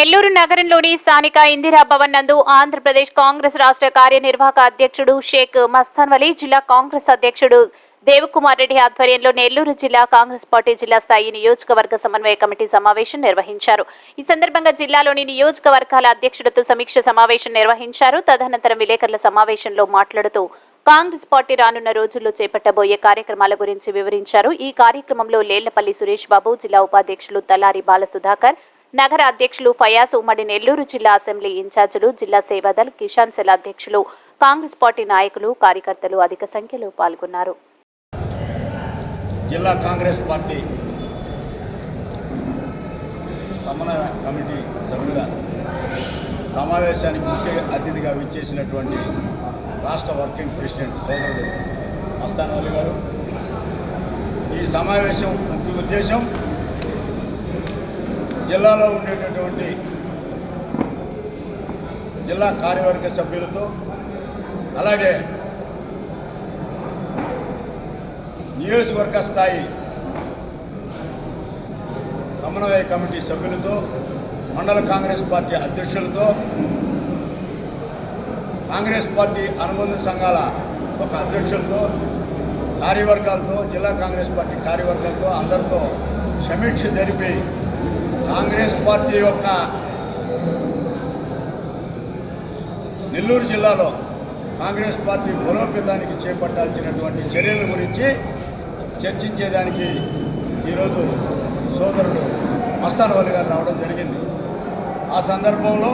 నెల్లూరు నగరంలోని స్థానిక ఇందిరా భవన్ నందు ఆంధ్రప్రదేశ్ కాంగ్రెస్ రాష్ట్ర కార్యనిర్వాహక అధ్యక్షుడు షేక్ మస్తాన్ వలీ జిల్లా కాంగ్రెస్ అధ్యక్షుడు దేవకుమార్ రెడ్డి ఆధ్వర్యంలో నెల్లూరు జిల్లా కాంగ్రెస్ పార్టీ జిల్లా స్థాయి నియోజకవర్గ సమన్వయ కమిటీ సమావేశం నిర్వహించారు. ఈ సందర్భంగా జిల్లాలోని నియోజకవర్గాల అధ్యక్షులతో సమీక్ష సమావేశం నిర్వహించారు. తదనంతరం విలేకరుల సమావేశంలో మాట్లాడుతూ కాంగ్రెస్ పార్టీ రానున్న రోజుల్లో చేపట్టబోయే కార్యక్రమాల గురించి వివరించారు. ఈ కార్యక్రమంలో లేళ్ళపల్లి సురేష్ బాబు జిల్లా ఉపాధ్యక్షులు తలారి బాలసుధాకర్ నగర అధ్యక్షులు ఫయాజ్ ఉమ్మడి నెల్లూరు జిల్లా అసెంబ్లీ ఇన్ఛార్జీలు జిల్లా సేవాదల్ కిషాన్ సెల్ అధ్యక్షులు కాంగ్రెస్ పార్టీ నాయకులు కార్యకర్తలు అధిక సంఖ్యలో పాల్గొన్నారు. జిల్లా కాంగ్రెస్ పార్టీ సమన్వయ కమిటీ సభ్యుల సమావేశానికి ముఖ్య అతిథిగా విచ్చేసినటువంటి రాష్ట్ర వర్కింగ్ ప్రెసిడెంట్ సోదరుడు మస్తాన్ అలీ గారు. ఈ సమావేశం ముఖ్య ఉద్దేశం జిల్లాలో ఉండేటటువంటి జిల్లా కార్యవర్గ సభ్యులతో అలాగే నియోజకవర్గ స్థాయి సమన్వయ కమిటీ సభ్యులతో మండల కాంగ్రెస్ పార్టీ అధ్యక్షులతో కాంగ్రెస్ పార్టీ అనుబంధ సంఘాల ఒక అధ్యక్షులతో కార్యవర్గాలతో జిల్లా కాంగ్రెస్ పార్టీ కార్యవర్గాలతో అందరితో సమీక్ష జరిపి కాంగ్రెస్ పార్టీ యొక్క నెల్లూరు జిల్లాలో కాంగ్రెస్ పార్టీ బలోపేతానికి చేపట్టాల్సినటువంటి చర్యల గురించి చర్చించేదానికి ఈరోజు సోదరుడు మస్తానవల్లి గారు రావడం జరిగింది. ఆ సందర్భంలో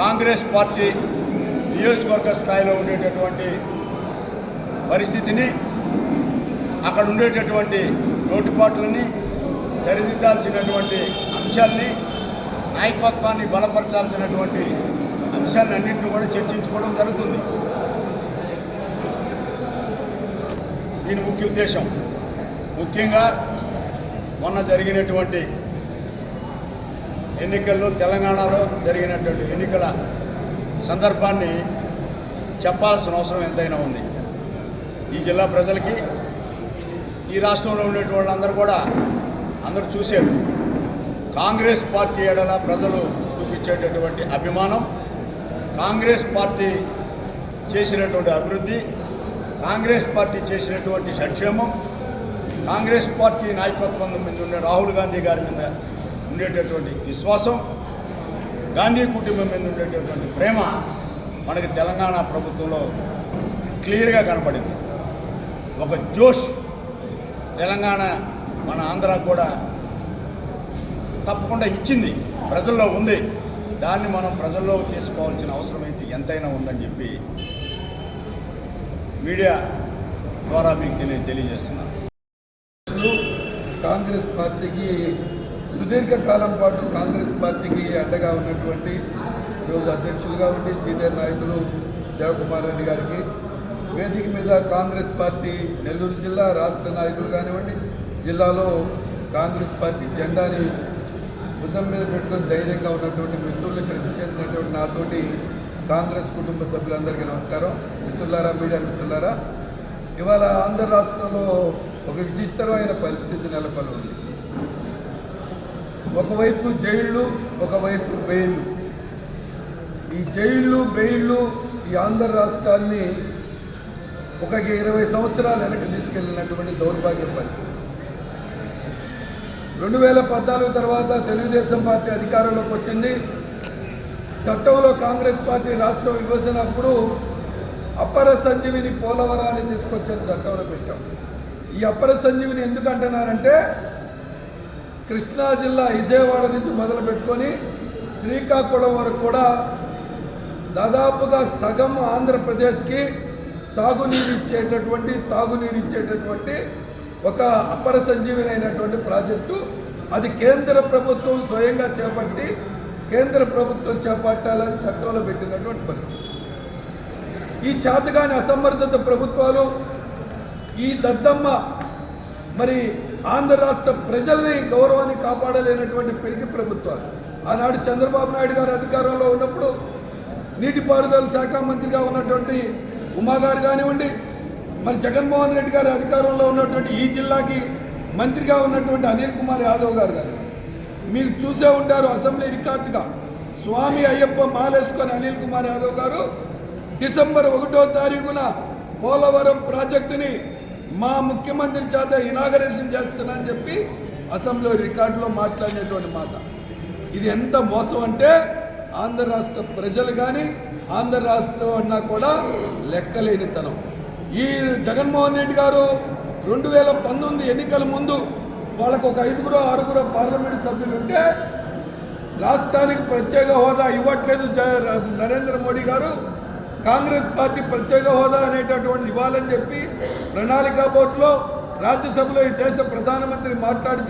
కాంగ్రెస్ పార్టీ నియోజకవర్గ స్థాయిలో ఉండేటటువంటి పరిస్థితిని అక్కడ ఉండేటటువంటి లోటుపాట్లని సరిదిద్దాల్సినటువంటి అంశాల్ని నాయకత్వాన్ని బలపరచాల్సినటువంటి అంశాలన్నింటినీ కూడా చర్చించుకోవడం జరుగుతుంది. దీని ముఖ్య ఉద్దేశం ముఖ్యంగా మొన్న జరిగినటువంటి ఎన్నికల్లో తెలంగాణలో జరిగినటువంటి ఎన్నికల సందర్భాన్ని చెప్పాల్సిన అవసరం ఎంతైనా ఉంది. ఈ జిల్లా ప్రజలకి ఈ రాష్ట్రంలో ఉండేటువంటి వాళ్ళందరూ కూడా అందరూ చూశారు. కాంగ్రెస్ పార్టీ ఎడల ప్రజలు చూపించేటటువంటి అభిమానం కాంగ్రెస్ పార్టీ చేసినటువంటి అభివృద్ధి కాంగ్రెస్ పార్టీ చేసినటువంటి సంక్షేమం కాంగ్రెస్ పార్టీ నాయకత్వం మీద ఉండే రాహుల్ గాంధీ గారి మీద ఉండేటటువంటి విశ్వాసం గాంధీ కుటుంబం మీద ఉండేటటువంటి ప్రేమ మనకి తెలంగాణ ప్రభుత్వంలో క్లియర్గా కనపడింది. ఒక జోష్ తెలంగాణ మన ఆంధ్ర కూడా తప్పకుండా ఇచ్చింది. ప్రజల్లో ఉంది. దాన్ని మనం ప్రజల్లోకి తీసుకోవాల్సిన అవసరం అయితే ఎంతైనా ఉందని చెప్పి మీడియా ద్వారా మీకు తెలియ తెలియజేస్తున్నాను. కాంగ్రెస్ పార్టీకి సుదీర్ఘకాలం పాటు కాంగ్రెస్ పార్టీకి అండగా ఉన్నటువంటి ఈరోజు అధ్యక్షులుగా ఉండి సీనియర్ నాయకులు దేవకుమార్ రెడ్డి గారికి వేదిక మీద కాంగ్రెస్ పార్టీ నెల్లూరు జిల్లా రాష్ట్ర నాయకులు కానివ్వండి జిల్లాలో కాంగ్రెస్ పార్టీ జెండాని భుజం మీద పెట్టుకొని ధైర్యంగా ఉన్నటువంటి మిత్రులు ఇక్కడ చేసినటువంటి నాతోటి కాంగ్రెస్ కుటుంబ సభ్యులందరికీ నమస్కారం. మిత్రులారా మీడియా మిత్రులారా ఇవాళ ఆంధ్ర రాష్ట్రంలో ఒక విచిత్రమైన పరిస్థితి నెలకొని ఉంది. ఒకవైపు జైళ్ళు ఒకవైపు బెయిళ్ళు. ఈ జైళ్ళు బెయిళ్ళు ఈ ఆంధ్ర రాష్ట్రాన్ని ఒక ఇరవై సంవత్సరాలు వెనక్కి తీసుకెళ్ళినటువంటి దౌర్భాగ్య పరిస్థితి. రెండు వేల పద్నాలుగు తర్వాత తెలుగుదేశం పార్టీ అధికారంలోకి వచ్చింది. చట్టంలో కాంగ్రెస్ పార్టీ రాష్ట్ర విభజన అప్పుడు అప్పర సంజీవిని పోలవరాన్ని తీసుకొచ్చారు చట్టంలో పెట్టాం. ఈ అప్పర సంజీవిని ఎందుకు అంటున్నారంటే కృష్ణా జిల్లా విజయవాడ నుంచి మొదలు పెట్టుకొని శ్రీకాకుళం వరకు కూడా దాదాపుగా సగం ఆంధ్రప్రదేశ్కి సాగునీరు ఇచ్చేటటువంటి తాగునీరు ఇచ్చేటటువంటి ఒక అపర సంజీవినైనటువంటి అయినటువంటి ప్రాజెక్టు. అది కేంద్ర ప్రభుత్వం స్వయంగా చేపట్టి కేంద్ర ప్రభుత్వం చేపట్టాలని చట్టంలో పెట్టినటువంటి పరిస్థితి. ఈ చేతగాని అసమర్థత ప్రభుత్వాలు ఈ దద్దమ్మ మరి ఆంధ్ర రాష్ట్ర ప్రజల్ని గౌరవాన్ని కాపాడలేనటువంటి పెరిగి ప్రభుత్వాలు. ఆనాడు చంద్రబాబు నాయుడు గారు అధికారంలో ఉన్నప్పుడు నీటిపారుదల శాఖ మంత్రిగా ఉన్నటువంటి ఉమా గారు కానివ్వండి మరి జగన్మోహన్ రెడ్డి గారు అధికారంలో ఉన్నటువంటి ఈ జిల్లాకి మంత్రిగా ఉన్నటువంటి అనిల్ కుమార్ యాదవ్ గారు కానీ మీరు చూసే ఉంటారు అసెంబ్లీ రికార్డుగా. స్వామి అయ్యప్ప మాలేసుకొని అనిల్ కుమార్ యాదవ్ గారు డిసెంబర్ ఒకటో తారీఖున పోలవరం ప్రాజెక్టుని మా ముఖ్యమంత్రి చేత ఇనాగరేషన్ చేస్తున్నానని చెప్పి అసెంబ్లీ రికార్డులో మాట్లాడినటువంటి మాట. ఇది ఎంత మోసం అంటే ఆంధ్ర రాష్ట్ర ప్రజలు కానీ ఆంధ్ర రాష్ట్రం అన్నా కూడా లెక్కలేనితనం. ఈ జగన్మోహన్ రెడ్డి గారు రెండు వేల పంతొమ్మిది ఎన్నికల ముందు వాళ్ళకు ఒక ఐదుగురు ఆరుగురు పార్లమెంట్ సభ్యులు ఉంటే రాష్ట్రానికి ప్రత్యేక హోదా ఇవ్వట్లేదు జ- నరేంద్ర మోడీ గారు. కాంగ్రెస్ పార్టీ ప్రత్యేక హోదా అనేటటువంటిది ఇవ్వాలని చెప్పి ప్రణాళికా బోర్డులో రాజ్యసభలో ఈ దేశ ప్రధానమంత్రి మాట్లాడి